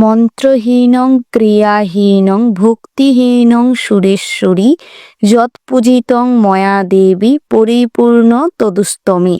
মন্ত্রহীনং, ক্রিয়াহীনং, ভক্তিহীনং, সুরেশ্বরী, যৎপূজিতং, ময়া দেবী, পরিপূর্ণ তদুস্তমী।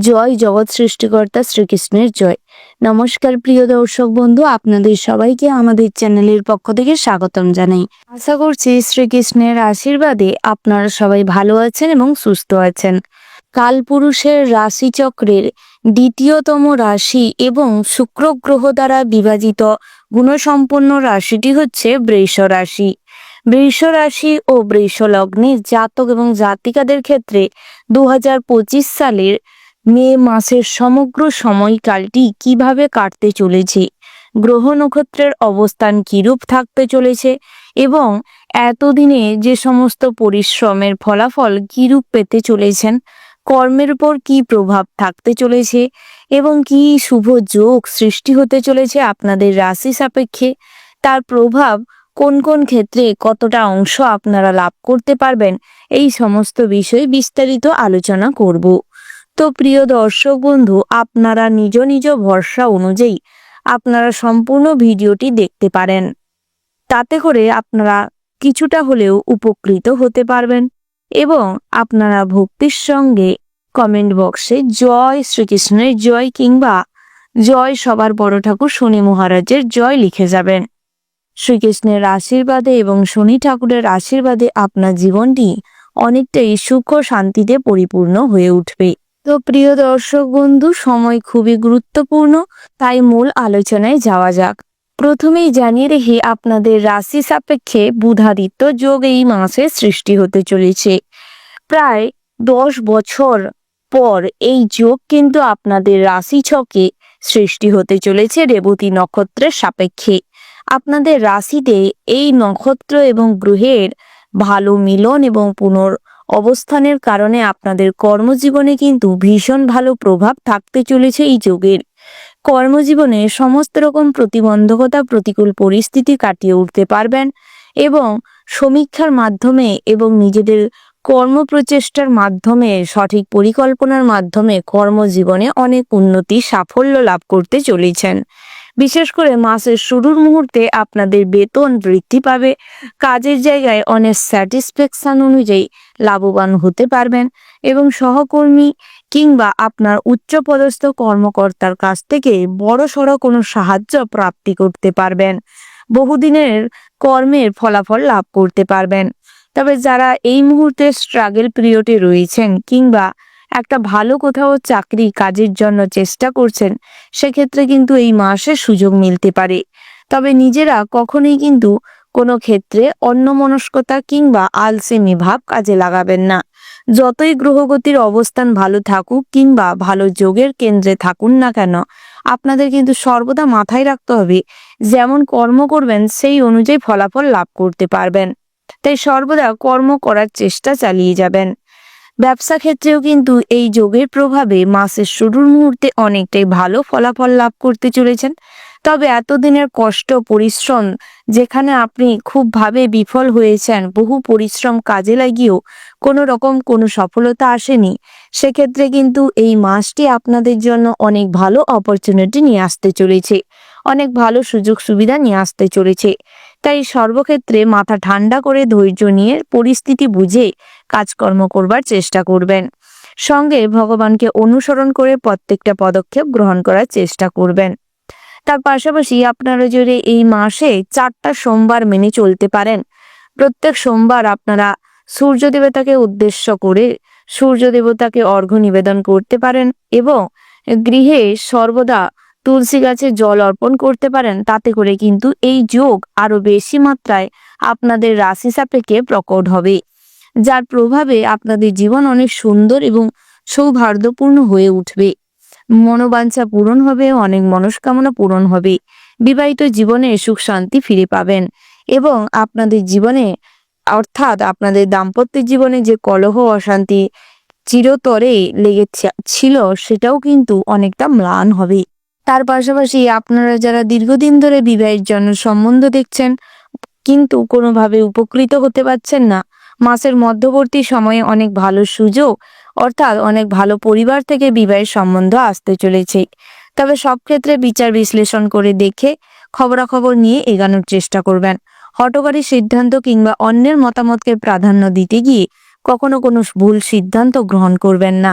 জয় জগৎ সৃষ্টিকর্তা শ্রীকৃষ্ণের জয়। নমস্কার প্রিয় দর্শক বন্ধু, আপনাদের সবাইকে আমাদের চ্যানেলের পক্ষ থেকে স্বাগতম জানাই। আশা করছি শ্রীকৃষ্ণের আশীর্বাদে আপনারা সবাই ভালো আছেন এবং সুস্থ আছেন। কালপুরুষের রাশিচক্রের দ্বিতীয়তম রাশি এবং শুক্র গ্রহ দ্বারা বিভাজিত গুণসম্পন্ন রাশিটি হচ্ছে বৃষ রাশি। বৃষ রাশি ও বৃষ লগ্নের জাতক এবং জাতিকাদের ক্ষেত্রে দু হাজার পঁচিশ সালের মে মাসের সমগ্র সময়কালটি কীভাবে কাটতে চলেছে, গ্রহ নক্ষত্রের অবস্থান কিরূপ থাকতে চলেছে এবং এতদিনে যে সমস্ত পরিশ্রমের ফলাফল কিরূপ পেতে চলেছেন কর্মের উপর কি প্রভাব থাকতে চলেছে এবং কি শুভ যোগ সৃষ্টি হতে চলেছে আপনাদের রাশি সাপেক্ষে? তার প্রভাব কোন কোন ক্ষেত্রে কতটা অংশ আপনারা লাভ করতে পারবেন? এই সমস্ত বিষয়ে বিস্তারিত আলোচনা করব। তো প্রিয় দর্শক বন্ধু, আপনারা নিজ নিজ ভরসা অনুযায়ী আপনারা সম্পূর্ণ ভিডিওটি দেখতে পারেন। তাতে করে আপনারা কিছুটা হলেও উপকৃত হতে পারবেন। এবং আপনারা ভক্তির সঙ্গে কমেন্ট বক্সে জয় শ্রীকৃষ্ণের জয় কিংবা জয় সবার বড় ঠাকুর শনি মহারাজের জয় লিখে যাবেন। শ্রীকৃষ্ণের আশীর্বাদে এবং শনি ঠাকুরের আশীর্বাদে আপনার জীবনটি অনেকটাই সুখ শান্তিতে পরিপূর্ণ হয়ে উঠবে। তো প্রিয় দর্শক বন্ধু, সময় খুবই গুরুত্বপূর্ণ, তাই মূল আলোচনায় যাওয়া যাক। প্রথমেই জানিয়ে রেখে আপনাদের রাশি সাপেক্ষে বুধাদিত্য যোগ এই মাসে সৃষ্টি হতে চলেছে। প্রায় দশ বছর পর এই যোগ কিন্তু আপনাদের রাশি ছকে সৃষ্টি হতে চলেছে রেবতী নক্ষত্রের সাপেক্ষে। আপনাদের রাশিতে এই নক্ষত্র এবং গ্রহের ভালো মিলন এবং পুনর অবস্থানের কারণে আপনাদের কর্মজীবনে কিন্তু ভীষণ ভালো প্রভাব থাকতে চলেছে এই যোগের। কর্মজীবনে সমস্ত রকম প্রতিবন্ধকতা, প্রতিকূল পরিস্থিতি কাটিয়ে উঠতে পারবেন এবং সমীক্ষার মাধ্যমে এবং নিজেদের কর্মপ্রচেষ্টার মাধ্যমে, সঠিক পরিকল্পনার মাধ্যমে কর্মজীবনে অনেক উন্নতি, সাফল্য লাভ করতে চলেছেন। বিশেষ করে মাসের শুরুর মুহূর্তে আপনাদের বেতন বৃদ্ধি পাবে। কাজের জায়গায় অনেক স্যাটিসফ্যাকশন অনুযায়ী লাভবান হতে পারবেন এবং সহকর্মী কিংবা আপনার উচ্চপদস্থ কর্মকর্তার কাছ থেকে বড় সড়ো কোনো সাহায্য প্রাপ্তি করতে পারবেন। বহুদিনের কর্মের ফলাফল লাভ করতে পারবেন। তবে যারা এই মুহূর্তে স্ট্রাগল পিরিয়ডে রয়েছেন কিংবা একটা ভালো কোথাও চাকরি কাজের জন্য চেষ্টা করছেন, সেক্ষেত্রে কিন্তু এই মাসে সুযোগ মিলতে পারে। তবে নিজেরা কখনোই কিন্তু কোনো ক্ষেত্রে অন্যমনস্কতা কিংবা আলসেমি ভাব কাজে লাগাবেন না। যতই গ্রহগতির অবস্থান ভালো থাকুক কিংবা ভালো যোগের কেন্দ্রে থাকুন না কেন, আপনাদের কিন্তু সর্বদা মাথায় রাখতে হবে যেমন কর্ম করবেন, সেই অনুযায়ী ফলাফল লাভ করতে পারবেন। তাই সর্বদা কর্ম করার চেষ্টা চালিয়ে যাবেন। ব্যবসা ক্ষেত্রেও কিন্তু এই যোগের প্রভাবে মাসের শুরুর মুহূর্তে অনেকটাই ভালো ফলাফল লাভ করতে চলেছেন। তবে এতদিনের কষ্ট, পরিশ্রম যেখানে আপনি খুব ভাবে বিফল হয়েছেন, বহু পরিশ্রম কাজে লাগিয়েও কোনো রকম কোনো সফলতা আসেনি, সেক্ষেত্রে কিন্তু এই মাসটি আপনাদের জন্য অনেক ভালো অপরচুনিটি নিয়ে আসতে চলেছে, অনেক ভালো সুযোগ সুবিধা নিয়ে আসতে চলেছে। তাই সর্বক্ষেত্রে মাথা ঠান্ডা করে ধৈর্য নিয়ে পরিস্থিতি বুঝে কাজকর্ম করবার চেষ্টা করবেন। সঙ্গে ভগবানকে অনুসরণ করে প্রত্যেকটা পদক্ষেপ গ্রহণ করার চেষ্টা করবেন। তার পাশাপাশি আপনারা যদি এই মাসে চারটা সোমবার মেনে চলতে পারেন, প্রত্যেক সোমবার আপনারা সূর্য দেবতাকে উদ্দেশ্য করে সূর্য দেবতাকে অর্ঘ্য নিবেদন করতে পারেন এবং গৃহে সর্বদা তুলসী গাছে জল অর্পণ করতে পারেন। তাতে করে কিন্তু এই যোগ আরও বেশি মাত্রায় আপনাদের রাশি সাপেক্ষে প্রকট হবে, যার প্রভাবে আপনাদের জীবন অনেক সুন্দর এবং সৌভাগ্যপূর্ণ হয়ে উঠবে। মনোবাঞ্ছা পূরণ হবে, অনেক মনস্কামনা পূরণ হবে। বিবাহিত জীবনে সুখ শান্তি ফিরে পাবেন এবং আপনাদের জীবনে, অর্থাৎ আপনাদের দাম্পত্য জীবনে যে কলহ, অশান্তি চিরতরে লেগে ছিল, সেটাও কিন্তু অনেকটা ম্লান হবে। তার পাশাপাশি আপনারা যারা দীর্ঘদিন ধরে বিবাহের জন্য সম্বন্ধ দেখছেন, কিন্তু কোনোভাবে উপকৃত হতে পারছেন না, মাসের মধ্যবর্তী সময়ে অনেক ভালো সুযোগ অর্থাৎ অনেক ভালো পরিবার থেকে বিবাহের সম্বন্ধ আসতে চলেছে। তবে সব ক্ষেত্রে বিচার বিশ্লেষণ করে দেখে খবরাখবর নিয়ে এগানোর চেষ্টা করবেন। হটকারী সিদ্ধান্ত কিংবা অন্যের মতামতকে প্রাধান্য দিতে গিয়ে কখনো কোনো ভুল সিদ্ধান্ত গ্রহণ করবেন না।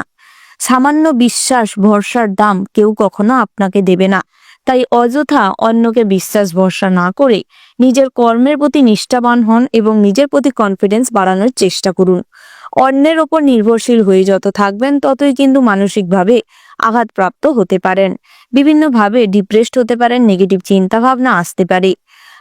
সামান্য বিশ্বাস, ভরসার দাম কেউ কখনো আপনাকে দেবে না। তাই অযথা অন্যকে বিশ্বাস, ভরসা না করে নিজের কর্মের প্রতি নিষ্ঠাবান হন এবং নিজের প্রতি কনফিডেন্স বাড়ানোর চেষ্টা করুন। অন্যের ওপর নির্ভরশীল হয়ে যত থাকবেন, ততই কিন্তু মানসিকভাবে আঘাতপ্রাপ্ত হতে পারেন। বিভিন্নভাবে ডিপ্রেসড হতে পারেন নেগেটিভ চিন্তা ভাবনা আসতে পারে।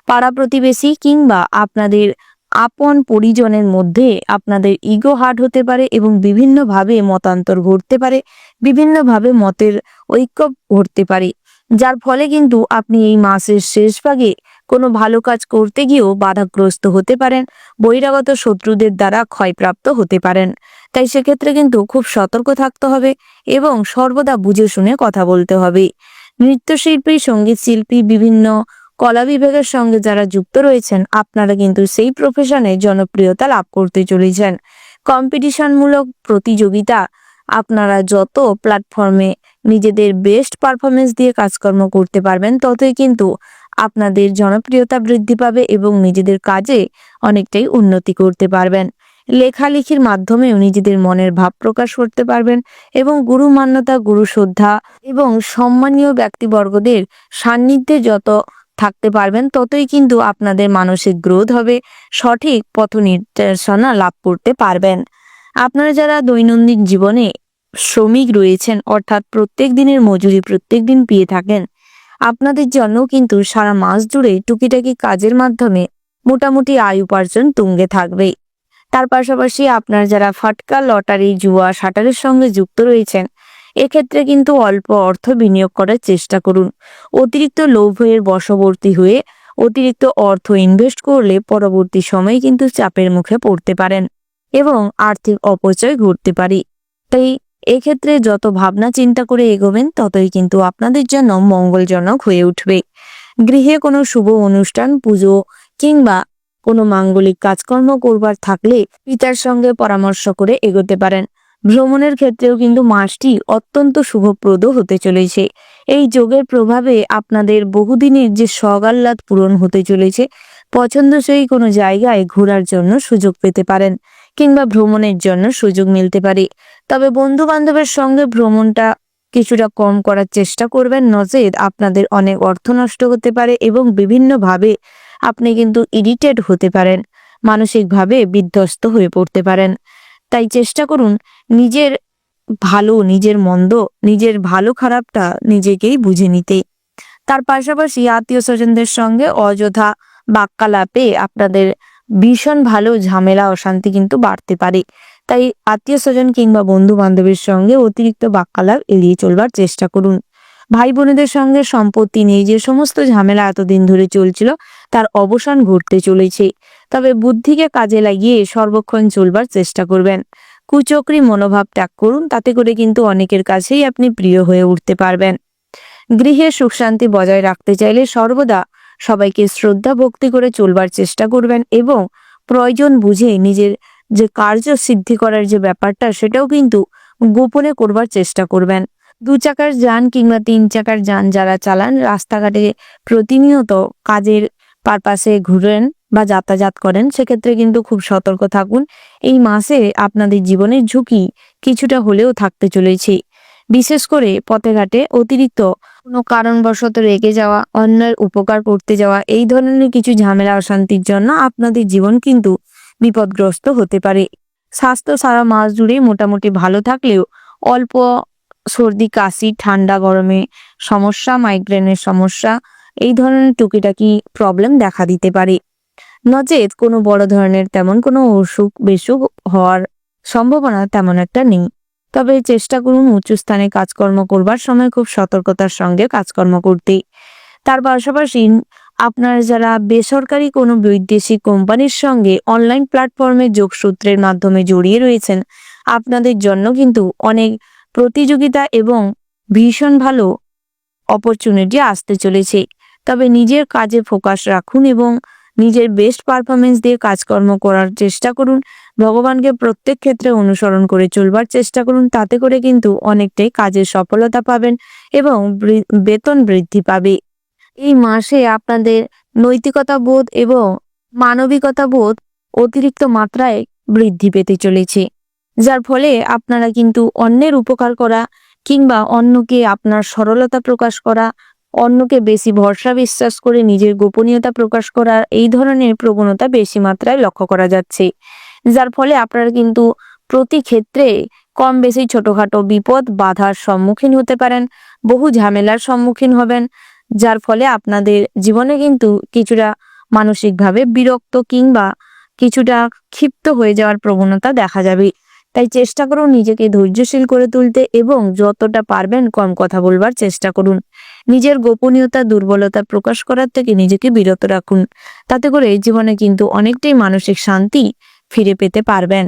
পাড়া প্রতিবেশী কিংবা আপনাদের আপন পরিজনের মধ্যে আপনাদের ইগো হার্ট হতে পারে এবং বিভিন্নভাবে মতান্তর ঘটতে পারে, বিভিন্নভাবে মতের ঐক্য ঘটতে পারে। যার ফলে কিন্তু আপনি এই মাসের শেষ ভাগে কোনো ভালো কাজ করতে গিয়েও বাধাগ্রস্ত হতে পারেন, বহিরাগত শত্রুদের দ্বারা ক্ষয়প্রাপ্ত হতে পারেন। তাই সেক্ষেত্রে কিন্তু খুব সতর্ক থাকতে হবে এবং সর্বদা বুঝে শুনে কথা বলতে হবে। নৃত্যশিল্পী, সংগীত শিল্পী, বিভিন্ন কলা বিভাগের সঙ্গে যারা যুক্ত রয়েছেন, আপনারা কিন্তু সেই প্রফেশনে জনপ্রিয়তা লাভ করতে চলেছেন। কম্পিটিশনমূলক প্রতিযোগিতা, আপনারা যত প্ল্যাটফর্মে নিজেদের বেস্ট পারফরমেন্স দিয়ে কাজকর্ম করতে পারবেন, ততই কিন্তু আপনাদের জনপ্রিয়তা বৃদ্ধি পাবে এবং নিজেদের কাজে অনেকটাই উন্নতি করতে পারবেন। লেখালেখির মাধ্যমেও নিজেদের মনের ভাব প্রকাশ করতে পারবেন এবং গুরু মান্যতা, গুরু শ্রদ্ধা এবং সম্মানীয় ব্যক্তিবর্গদের সান্নিধ্যে যত থাকতে পারবেন, ততই কিন্তু আপনাদের মানসিক গ্রোথ হবে, সঠিক পথ নির্দেশনা লাভ করতে পারবেন। আপনারা যারা দৈনন্দিন জীবনে শ্রমিক রয়েছেন, অর্থাৎ প্রত্যেক দিনের মজুরি প্রত্যেক দিন পেয়ে থাকেন আপনাদের জন্য কিন্তু সারা মাস জুড়ে টুকিটাকি কাজের মাধ্যমে মোটামুটি আয় উপার্জন তুঙ্গে থাকবে। তার পাশাপাশি আপনার যারা ফাটকা, লটারি, জুয়া শাটারের সঙ্গে যুক্ত রয়েছেন, এক্ষেত্রে কিন্তু অল্প অর্থ বিনিয়োগ করার চেষ্টা করুন। অতিরিক্ত লোভের বশবর্তী হয়ে অতিরিক্ত অর্থ ইনভেস্ট করলে পরবর্তী সময়ে কিন্তু চাপের মুখে পড়তে পারেন এবং আর্থিক অপচয় ঘটতে পারে। তাই এক্ষেত্রে যত ভাবনা চিন্তা করে এগোবেন, ততই কিন্তু আপনাদের জন্য মঙ্গলজনক হয়ে উঠবে। গৃহে কোনো শুভ অনুষ্ঠান, পুজো কিংবা কোনো মাঙ্গলিক কাজকর্ম করবার থাকলে পিতার সঙ্গে পরামর্শ করে এগোতে পারেন। ভ্রমণের ক্ষেত্রেও কিন্তু মাসটি অত্যন্ত শুভপ্রদ হতে চলেছে। এই যোগের প্রভাবে আপনাদের বহুদিনের যে সগাল্লাদ পূরণ হতে চলেছে, পছন্দসই কোনো জায়গায় ঘোরার জন্য সুযোগ পেতে পারেন। কিংবা ভ্রমণের জন্য সুযোগ মিলতে পারে। তবে বন্ধু বান্ধবের সঙ্গে ভ্রমণটা কিছুটা কম করার চেষ্টা করবেন। নজেদ আপনাদের অনেক অর্থ নষ্ট হতে পারে এবং বিভিন্নভাবে আপনি কিন্তু ইরিটেট হতে পারেন, মানসিকভাবে বিধ্বস্ত হয়ে পড়তে পারেন। তাই চেষ্টা করুন নিজের ভালো, নিজের মন্দ, নিজের ভালো খারাপটা নিজেকেই বুঝে নিতে। তার পাশাপাশি আত্মীয় স্বজনদের সঙ্গে অযথা বাক্যালাপে আপনাদের ভীষণ ভালো ঝামেলা, অশান্তি কিন্তু বাড়তে পারে। তাই আত্মীয় স্বজন কিংবা বন্ধু বান্ধবের সঙ্গে অতিরিক্ত বাক্যালাপ এড়িয়ে চলবার চেষ্টা করুন। ভাই বোনেদের সঙ্গে সম্পত্তি নেই, যে সমস্ত ঝামেলা এতদিন ধরে চলছিল, তার অবসান ঘটতে চলেছে। তবে বুদ্ধিকে কাজে লাগিয়ে সর্বক্ষণ চলবার চেষ্টা করবেন। কুচক্রি মনোভাব ত্যাগ করুন, তাতে করে কিন্তু অনেকের কাছেই আপনি প্রিয় হয়ে উঠতে পারবেন। গৃহে সুখ শান্তি বজায় রাখতে চাইলে সর্বদা সবাইকে শ্রদ্ধা, ভক্তি করে চলবার চেষ্টা করবেন এবং প্রয়োজন বুঝে নিজের যে কার্য সিদ্ধি করার যে ব্যাপারটা, সেটাও কিন্তু গোপনে করবার চেষ্টা করবেন। দু চাকার যান কিংবা তিন চাকার যান যারা চালান, রাস্তাঘাটে প্রতিনিয়ত কাজের পারপাসে ঘুরেন বা যাতায়াত করেন, সেক্ষেত্রে কিন্তু খুব সতর্ক থাকুন। এই মাসে আপনাদের জীবনের ঝুঁকি কিছুটা হলেও থাকতে চলেছে। বিশেষ করে পথে ঘাটে অতিরিক্ত কোনো কারণবশত রেগে যাওয়া, অন্যের উপকার করতে যাওয়া, এই ধরনের কিছু ঝামেলা, অশান্তির জন্য আপনাদের জীবন কিন্তু বিপদগ্রস্ত হতে পারে। স্বাস্থ্য সারা মাস জুড়ে মোটামুটি ভালো থাকলেও অল্প সর্দি, কাশি, ঠান্ডা, গরমে সমস্যা, মাইগ্রেনের সমস্যা, এই ধরনের টুকিটাকি প্রবলেম দেখা দিতে পারে। নচেত কোনো বড় ধরনের তেমন কোনো অসুখ বেসুখ হওয়ার সম্ভাবনা তেমন একটা নেই। তবে চেষ্টা করুন উঁচু স্থানে কাজকর্ম করবার সময় খুব সতর্কতার সঙ্গে কাজকর্ম করতে। তার পাশাপাশি আপনার যারা বেসরকারি কোনো বৈদেশিক কোম্পানির সঙ্গে অনলাইন প্ল্যাটফর্মে যোগসূত্রের মাধ্যমে জড়িয়ে রয়েছেন, আপনাদের জন্য কিন্তু অনেক প্রতিযোগিতা এবং ভীষণ ভালো অপরচুনিটি আসতে চলেছে। তবে নিজের কাজে ফোকাস রাখুন এবং নিজের বেস্ট পারফরমেন্স দিয়ে কাজকর্ম করার চেষ্টা করুন। ভগবানকে প্রত্যেক ক্ষেত্রে অনুসরণ করে চলবার চেষ্টা করুন। তাতে করে কিন্তু অনেকটাই কাজের সফলতা পাবেন এবং বেতন বৃদ্ধি পাবে। এই মাসে আপনাদের নৈতিকতা বোধ এবং মানবিকতা বোধ অতিরিক্ত মাত্রায় বৃদ্ধি পেতে চলেছে। যার ফলে আপনারা কিন্তু অন্যের উপকার করা কিংবা অন্যকে আপনার সরলতা প্রকাশ করা অন্যকে বেশি ভরসা বিশ্বাস করে নিজের গোপনীয়তা প্রকাশ করার এই ধরনের প্রবণতা বেশি মাত্রায় লক্ষ্য করা যাচ্ছে। যার ফলে আপনারা কিন্তু প্রতি ক্ষেত্রে কম বেশি ছোটখাটো বিপদ বাধার সম্মুখীন হতে পারেন, বহু ঝামেলার সম্মুখীন হবেন, যার ফলে আপনাদের জীবনে কিন্তু কিছুটা মানসিকভাবে বিরক্ত কিংবা কিছুটা ক্ষিপ্ত হয়ে যাওয়ার প্রবণতা দেখা যাবে। তাই চেষ্টা করুন নিজেকে ধৈর্যশীল করে তুলতে এবং যতটা পারবেন কম কথা বলবার চেষ্টা করুন। নিজের গোপনীয়তা, দুর্বলতা প্রকাশ করার থেকে নিজেকে বিরত রাখুন। তাতে করে জীবনে কিন্তু অনেকটাই মানসিক শান্তি ফিরে পেতে পারবেন।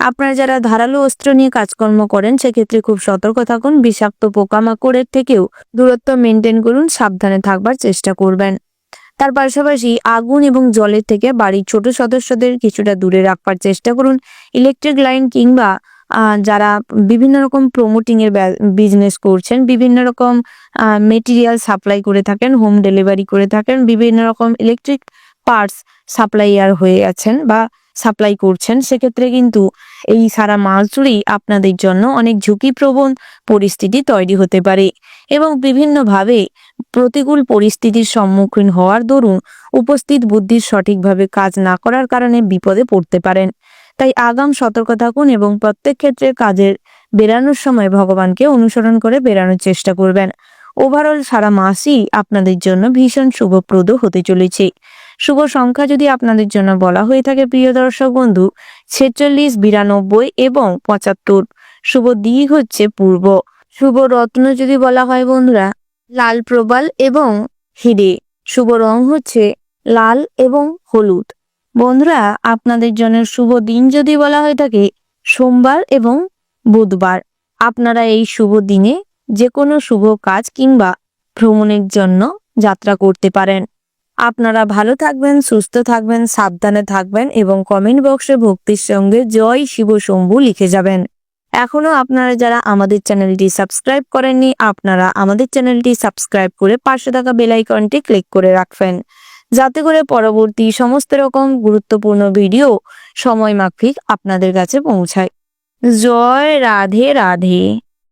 আপনারা যারা ধারালো অস্ত্র নিয়ে কাজকর্ম করেন, সেক্ষেত্রে খুব সতর্ক থাকুন, বিষাক্ত পোকামাকড়ের থেকেও দূরত্ব মেনটেন করুন, সাবধানে থাকবার চেষ্টা করবেন। তার পাশাপাশি আগুন এবং জলের থেকে বাড়ির ছোট সদস্যদের কিছুটা দূরে রাখবার চেষ্টা করুন। ইলেকট্রিক লাইন কিংবা যারা বিভিন্ন রকম প্রমোটিং এর বিজনেস করছেন, বিভিন্ন রকম মেটেরিয়াল সাপ্লাই করে থাকেন হোম ডেলিভারি করে থাকেন, বিভিন্ন রকম ইলেকট্রিক পার্টস সাপ্লাইয়ার হয়ে আছেন বা সাপ্লাই করছেন, সেক্ষেত্রে কিন্তু এই সারা মাস জুড়েই আপনাদের জন্য অনেক ঝুঁকিপ্রবণ পরিস্থিতি তৈরি হতে পারে এবং বিভিন্নভাবে প্রতিকূল পরিস্থিতির সম্মুখীন হওয়ার দরুন উপস্থিত বুদ্ধির সঠিকভাবে কাজ না করার কারণে বিপদে পড়তে পারেন। তাই আগাম সতর্ক থাকুন এবং প্রত্যেক ক্ষেত্রে কাজের বেরানোর সময় ভগবানকে অনুসরণ করে বেরানোর চেষ্টা করবেন। ওভারঅল সারা মাসই আপনাদের জন্য ভীষণ শুভপ্রদ হতে চলেছে। শুভ সংখ্যা যদি আপনাদের জন্য বলা হয়ে থাকে, প্রিয় দর্শক বন্ধু, ছেচল্লিশ, বিরানব্বই এবং পঁচাত্তর। শুভ দিক হচ্ছে পূর্ব। শুভ রত্ন যদি বলা হয় বন্ধুরা, লাল প্রবাল এবং হিরে। শুভ রং হচ্ছে লাল এবং হলুদ। বন্ধুরা, আপনাদের জন্য শুভ দিন যদি বলা হয়ে থাকে, সোমবার এবং বুধবার। আপনারা এই শুভ দিনে যে কোনো শুভ কাজ কিংবা ভ্রমণের জন্য যাত্রা করতে পারেন। আপনারা ভালো থাকবেন, সুস্থ থাকবেন, সাবধানে থাকবেন এবং কমেন্ট বক্সে ভক্তির সঙ্গে জয় শিব শম্ভু লিখে যাবেন। এখনও আপনারা যারা আমাদের চ্যানেলটি সাবস্ক্রাইব করেননি, আপনারা আমাদের চ্যানেলটি সাবস্ক্রাইব করে পাশে থাকা বেল আইকনটি ক্লিক করে রাখবেন। যাতে করে পরবর্তী সমস্ত রকম গুরুত্বপূর্ণ ভিডিও সময় মাফিক আপনাদের কাছে পৌঁছায়। জয় রাধে রাধে।